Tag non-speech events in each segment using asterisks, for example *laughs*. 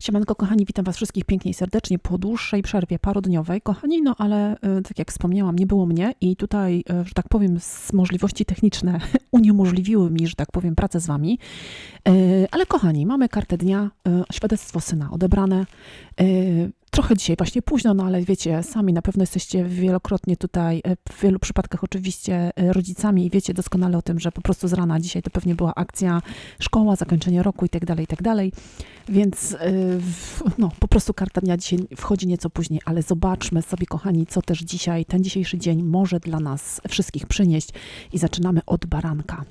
Siemanko, kochani, witam Was wszystkich pięknie i serdecznie po dłuższej przerwie parodniowej. Kochani, no ale e, tak jak wspomniałam, nie było mnie i tutaj, e, że tak powiem, możliwości techniczne *laughs* uniemożliwiły mi, że tak powiem, pracę z Wami. E, Ale kochani, mamy kartę dnia, świadectwo syna odebrane. E, Trochę dzisiaj właśnie późno, no ale wiecie, sami na pewno jesteście wielokrotnie tutaj, e, w wielu przypadkach oczywiście e, rodzicami i wiecie doskonale o tym, że po prostu z rana dzisiaj to pewnie była akcja szkoła, zakończenie roku i tak dalej, i tak dalej. Więc w- no, po prostu karta dnia dzisiaj wchodzi nieco później, ale zobaczmy sobie, kochani, co też dzisiaj, ten dzisiejszy dzień może dla nas wszystkich przynieść. I zaczynamy od baranka.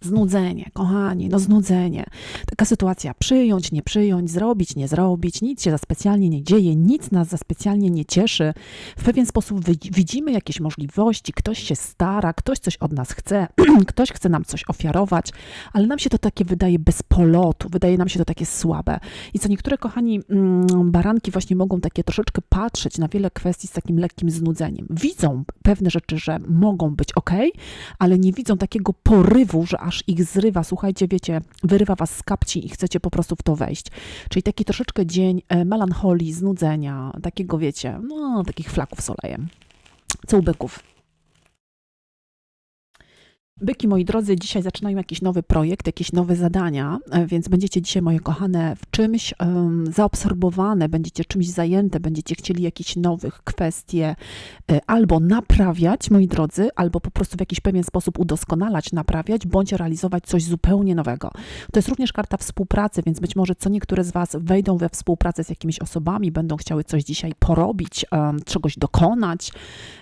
Znudzenie, kochani, no znudzenie. Taka sytuacja, przyjąć, nie przyjąć, zrobić, nie zrobić, nic się za specjalnie nie dzieje, nic nas za specjalnie nie cieszy. W pewien sposób wi- widzimy jakieś możliwości, ktoś się stara, ktoś coś od nas chce, *clears throat* ktoś chce nam coś ofiarować, ale nam się to takie wydaje bez polotu, wydaje nam się to takie słabe. I co niektóre, kochani, mm, baranki właśnie mogą takie troszeczkę patrzeć na wiele kwestii z takim lekkim znudzeniem. Widzą pewne rzeczy, że mogą być ok, ale nie widzą takiego porywu, że aż ich zrywa, słuchajcie, wiecie, wyrywa was z kapci i chcecie po prostu w to wejść. Czyli taki troszeczkę dzień e, melancholii, znudzenia, takiego, wiecie, no, takich flaków z olejem. Co u byków? Byki, moi drodzy, dzisiaj zaczynają jakiś nowy projekt, jakieś nowe zadania, e, więc będziecie dzisiaj, moje kochane, w czymś em, zaobserwowane, będziecie czymś zajęte, będziecie chcieli jakichś nowych kwestie e, albo naprawiać, moi drodzy, albo po prostu w jakiś pewien sposób udoskonalać, naprawiać, bądź realizować coś zupełnie nowego. To jest również karta współpracy, więc być może co niektóre z Was wejdą we współpracę z jakimiś osobami, będą chciały coś dzisiaj porobić, em, czegoś dokonać,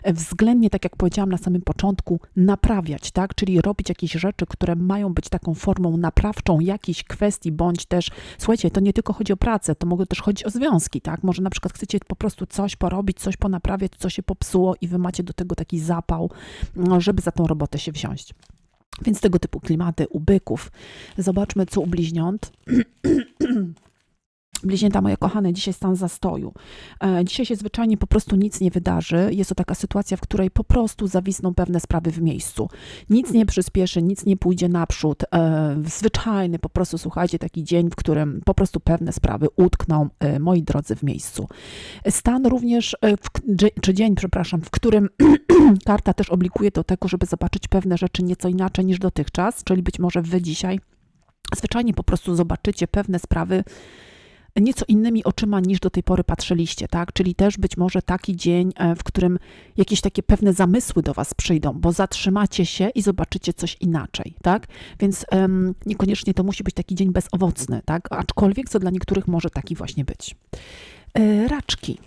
e, względnie, tak jak powiedziałam na samym początku, naprawiać, tak? Czyli robić jakieś rzeczy, które mają być taką formą naprawczą jakiejś kwestii, bądź też, słuchajcie, to nie tylko chodzi o pracę, to mogą też chodzić o związki, tak? Może na przykład chcecie po prostu coś porobić, coś ponaprawiać, co się popsuło i wy macie do tego taki zapał, no, żeby za tą robotę się wziąć. Więc tego typu klimaty u byków. Zobaczmy, co u bliźniąt. *clears throat* Bliźnięta moje kochane, dzisiaj stan zastoju. E, Dzisiaj się zwyczajnie po prostu nic nie wydarzy. Jest to taka sytuacja, w której po prostu zawisną pewne sprawy w miejscu. Nic nie przyspieszy, nic nie pójdzie naprzód. E, Zwyczajny po prostu, słuchajcie, taki dzień, w którym po prostu pewne sprawy utkną, e, moi drodzy, w miejscu. Stan również, czy dzień, przepraszam, w którym *clears throat* karta też oblikuje do tego, żeby zobaczyć pewne rzeczy nieco inaczej niż dotychczas, czyli być może wy dzisiaj zwyczajnie po prostu zobaczycie pewne sprawy nieco innymi oczyma niż do tej pory patrzyliście, tak? Czyli też być może taki dzień, e, w którym jakieś takie pewne zamysły do Was przyjdą, bo zatrzymacie się i zobaczycie coś inaczej, tak? Więc em, niekoniecznie to musi być taki dzień bezowocny, tak? Aczkolwiek co dla niektórych może taki właśnie być. E, raczki.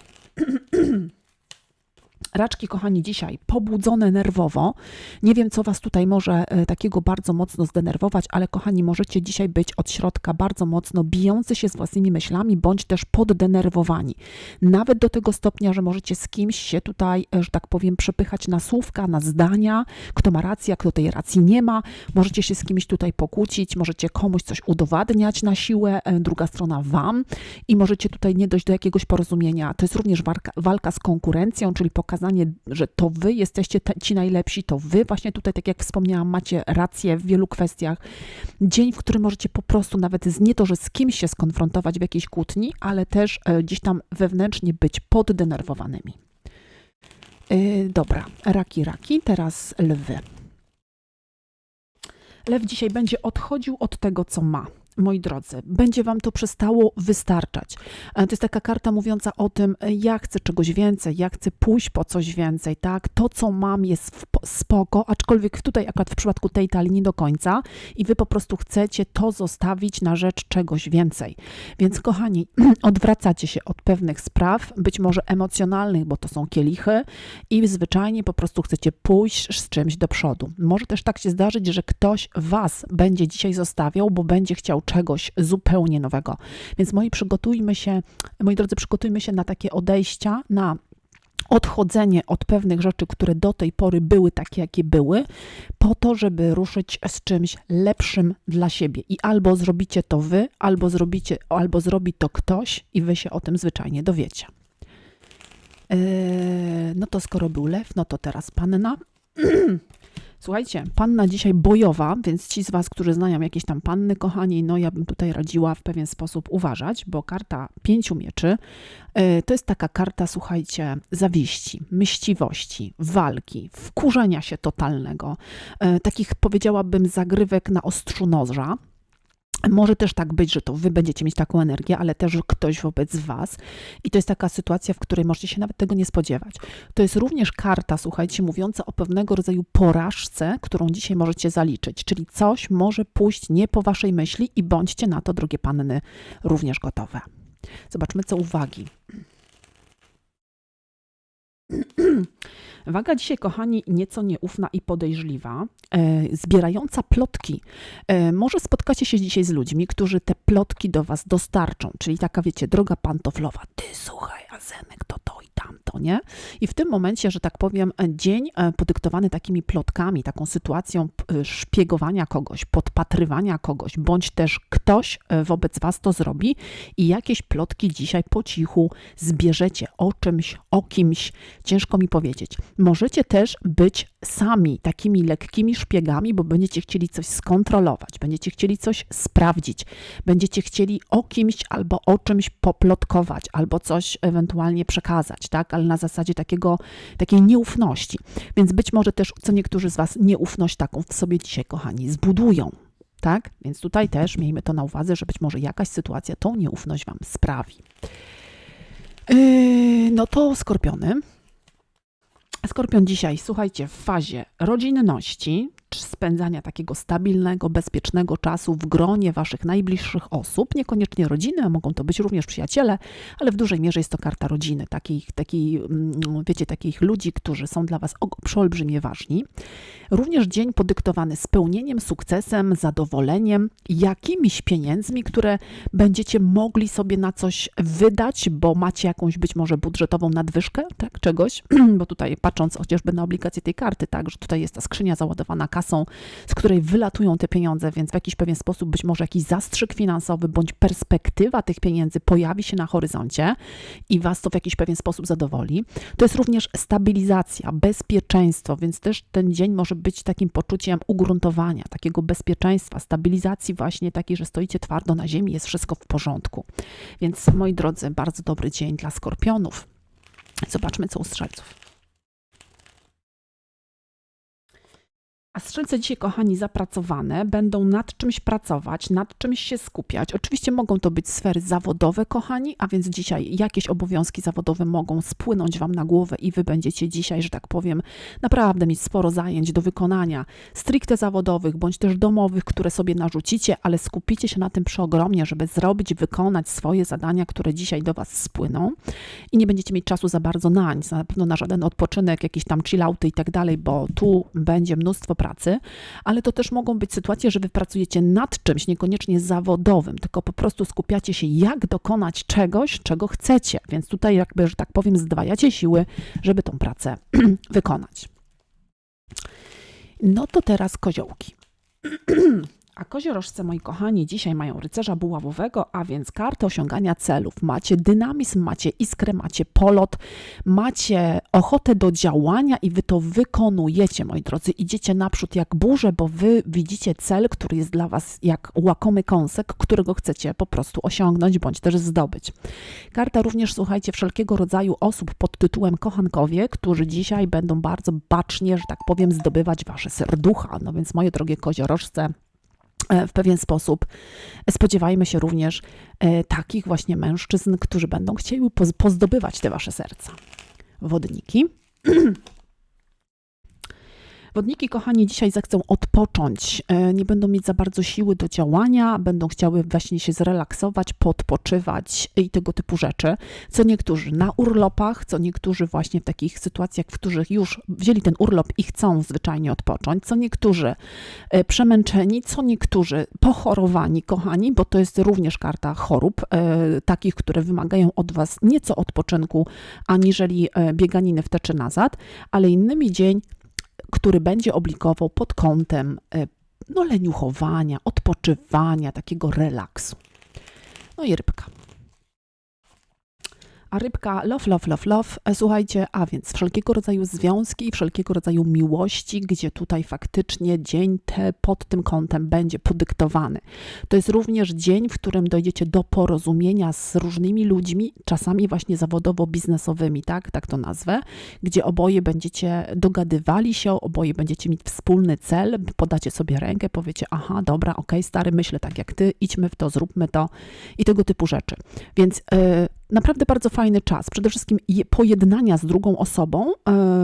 *clears throat* Raczki, kochani, dzisiaj pobudzone nerwowo. Nie wiem, co Was tutaj może e, takiego bardzo mocno zdenerwować, ale kochani, możecie dzisiaj być od środka bardzo mocno bijący się z własnymi myślami, bądź też poddenerwowani. Nawet do tego stopnia, że możecie z kimś się tutaj, e, że tak powiem, przepychać na słówka, na zdania, kto ma rację, a kto tej racji nie ma. Możecie się z kimś tutaj pokłócić, możecie komuś coś udowadniać na siłę, e, druga strona Wam i możecie tutaj nie dojść do jakiegoś porozumienia. To jest również walka, walka z konkurencją, czyli pokazanie, że to wy jesteście te, ci najlepsi, to wy właśnie tutaj, tak jak wspomniałam, macie rację w wielu kwestiach. Dzień, w którym możecie po prostu nawet z, nie to, że z kimś się skonfrontować w jakiejś kłótni, ale też e, gdzieś tam wewnętrznie być poddenerwowanymi. Yy, dobra, raki, raki, teraz lwy. Lew dzisiaj będzie odchodził od tego, co ma. Moi drodzy, będzie wam to przestało wystarczać. E, To jest taka karta mówiąca o tym, e, ja chcę czegoś więcej, ja chcę pójść po coś więcej, tak? To, co mam, jest spoko, aczkolwiek tutaj, akurat w przypadku tej talii, nie do końca, i wy po prostu chcecie to zostawić na rzecz czegoś więcej. Więc, kochani, *clears throat* odwracacie się od pewnych spraw, być może emocjonalnych, bo to są kielichy, i zwyczajnie po prostu chcecie pójść z czymś do przodu. Może też tak się zdarzyć, że ktoś was będzie dzisiaj zostawiał, bo będzie chciał czegoś zupełnie nowego. Więc moi przygotujmy się, moi drodzy, przygotujmy się na takie odejścia, na odchodzenie od pewnych rzeczy, które do tej pory były takie, jakie były, po to, żeby ruszyć z czymś lepszym dla siebie. I albo zrobicie to wy, albo zrobicie, albo zrobi to ktoś i wy się o tym zwyczajnie dowiecie. Eee, no to skoro był lew, no to teraz panna. *clears throat* Słuchajcie, panna dzisiaj bojowa, więc ci z Was, którzy znają jakieś tam panny, kochani, no ja bym tutaj radziła w pewien sposób uważać, bo karta pięciu mieczy e, to jest taka karta, słuchajcie, zawiści, myśliwości, walki, wkurzenia się totalnego, e, takich powiedziałabym zagrywek na ostrzu noża. Może też tak być, że to wy będziecie mieć taką energię, ale też ktoś wobec was. I to jest taka sytuacja, w której możecie się nawet tego nie spodziewać. To jest również karta, słuchajcie, mówiąca o pewnego rodzaju porażce, którą dzisiaj możecie zaliczyć. Czyli coś może pójść nie po waszej myśli i bądźcie na to, drogie panny, również gotowe. Zobaczmy, co uwagi. *clears throat* Waga dzisiaj, kochani, nieco nieufna i podejrzliwa, e, zbierająca plotki. E, może spotkacie się dzisiaj z ludźmi, którzy te plotki do Was dostarczą, czyli taka, wiecie, droga pantoflowa. Ty słuchaj, a Zenek to to nie? I w tym momencie, że tak powiem, dzień e, podyktowany takimi plotkami, taką sytuacją p- szpiegowania kogoś, podpatrywania kogoś, bądź też ktoś e, wobec Was to zrobi i jakieś plotki dzisiaj po cichu zbierzecie o czymś, o kimś. Ciężko mi powiedzieć. Możecie też być sami takimi lekkimi szpiegami, bo będziecie chcieli coś skontrolować, będziecie chcieli coś sprawdzić, będziecie chcieli o kimś albo o czymś poplotkować, albo coś ewentualnie przekazać, tak? Ale na zasadzie takiego, takiej nieufności. Więc być może też co niektórzy z Was nieufność taką w sobie dzisiaj, kochani, zbudują. Tak? Więc tutaj też miejmy to na uwadze, że być może jakaś sytuacja tą nieufność Wam sprawi. Yy, no to skorpiony. Skorpion dzisiaj, słuchajcie, w fazie rodzinności, spędzania takiego stabilnego, bezpiecznego czasu w gronie waszych najbliższych osób, niekoniecznie rodziny, a mogą to być również przyjaciele, ale w dużej mierze jest to karta rodziny, takich, takiej, mm, wiecie, takich ludzi, którzy są dla was przeolbrzymie ważni. Również dzień podyktowany spełnieniem, sukcesem, zadowoleniem, jakimiś pieniędzmi, które będziecie mogli sobie na coś wydać, bo macie jakąś być może budżetową nadwyżkę, tak, czegoś, *clears throat* bo tutaj patrząc chociażby na obligacje tej karty, tak, że tutaj jest ta skrzynia załadowana kasą, z której wylatują te pieniądze, więc w jakiś pewien sposób być może jakiś zastrzyk finansowy bądź perspektywa tych pieniędzy pojawi się na horyzoncie i was to w jakiś pewien sposób zadowoli. To jest również stabilizacja, bezpieczeństwo, więc też ten dzień może być takim poczuciem ugruntowania, takiego bezpieczeństwa, stabilizacji właśnie takiej, że stoicie twardo na ziemi, jest wszystko w porządku. Więc moi drodzy, bardzo dobry dzień dla skorpionów. Zobaczmy, co u strzelców. A strzelce dzisiaj, kochani, zapracowane, będą nad czymś pracować, nad czymś się skupiać. Oczywiście mogą to być sfery zawodowe, kochani, a więc dzisiaj jakieś obowiązki zawodowe mogą spłynąć Wam na głowę i Wy będziecie dzisiaj, że tak powiem, naprawdę mieć sporo zajęć do wykonania, stricte zawodowych, bądź też domowych, które sobie narzucicie, ale skupicie się na tym przeogromnie, żeby zrobić, wykonać swoje zadania, które dzisiaj do Was spłyną i nie będziecie mieć czasu za bardzo na nic, na pewno na żaden odpoczynek, jakieś tam chillouty i tak dalej, bo tu będzie mnóstwo pracy, ale to też mogą być sytuacje, że wy pracujecie nad czymś, niekoniecznie zawodowym, tylko po prostu skupiacie się, jak dokonać czegoś, czego chcecie. Więc tutaj, jakby, że tak powiem, zdwajacie siły, żeby tą pracę *clears throat* wykonać. No to teraz koziołki. *clears throat* A koziorożce, moi kochani, dzisiaj mają rycerza buławowego, a więc kartę osiągania celów. Macie dynamizm, macie iskrę, macie polot, macie ochotę do działania i wy to wykonujecie, moi drodzy. Idziecie naprzód jak burze, bo wy widzicie cel, który jest dla was jak łakomy kąsek, którego chcecie po prostu osiągnąć bądź też zdobyć. Karta również, słuchajcie, wszelkiego rodzaju osób pod tytułem kochankowie, którzy dzisiaj będą bardzo bacznie, że tak powiem, zdobywać wasze serducha. No więc, moje drogie koziorożce, w pewien sposób spodziewajmy się również e, takich właśnie mężczyzn, którzy będą chcieli poz- pozdobywać te wasze serca. Wodniki. *clears throat* Wodniki, kochani, dzisiaj zechcą odpocząć. E, Nie będą mieć za bardzo siły do działania, będą chciały właśnie się zrelaksować, podpoczywać i tego typu rzeczy. Co niektórzy na urlopach, co niektórzy właśnie w takich sytuacjach, w których już wzięli ten urlop i chcą zwyczajnie odpocząć, co niektórzy e, przemęczeni, co niektórzy pochorowani, kochani, bo to jest również karta chorób, e, takich, które wymagają od Was nieco odpoczynku, aniżeli bieganiny w teczy nazad, ale innymi dzień, który będzie obligował pod kątem e, no, leniuchowania, odpoczywania, takiego relaksu. No i rybka. A rybka love, love, love, love. E, Słuchajcie, a więc wszelkiego rodzaju związki i wszelkiego rodzaju miłości, gdzie tutaj faktycznie dzień te pod tym kątem będzie podyktowany. To jest również dzień, w którym dojdziecie do porozumienia z różnymi ludźmi, czasami właśnie zawodowo-biznesowymi, tak, tak to nazwę, gdzie oboje będziecie dogadywali się, oboje będziecie mieć wspólny cel, podacie sobie rękę, powiecie, aha, dobra, okej, stary, myślę tak jak ty, idźmy w to, zróbmy to i tego typu rzeczy. Więc e, naprawdę bardzo fajny czas. Przede wszystkim je- pojednania z drugą osobą, e,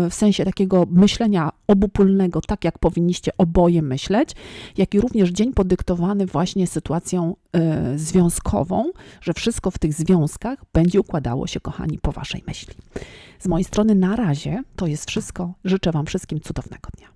w sensie takiego myślenia obopólnego, tak jak powinniście oboje myśleć, jak i również dzień podyktowany właśnie sytuacją e, związkową, że wszystko w tych związkach będzie układało się, kochani, po waszej myśli. Z mojej strony na razie to jest wszystko. Życzę wam wszystkim cudownego dnia.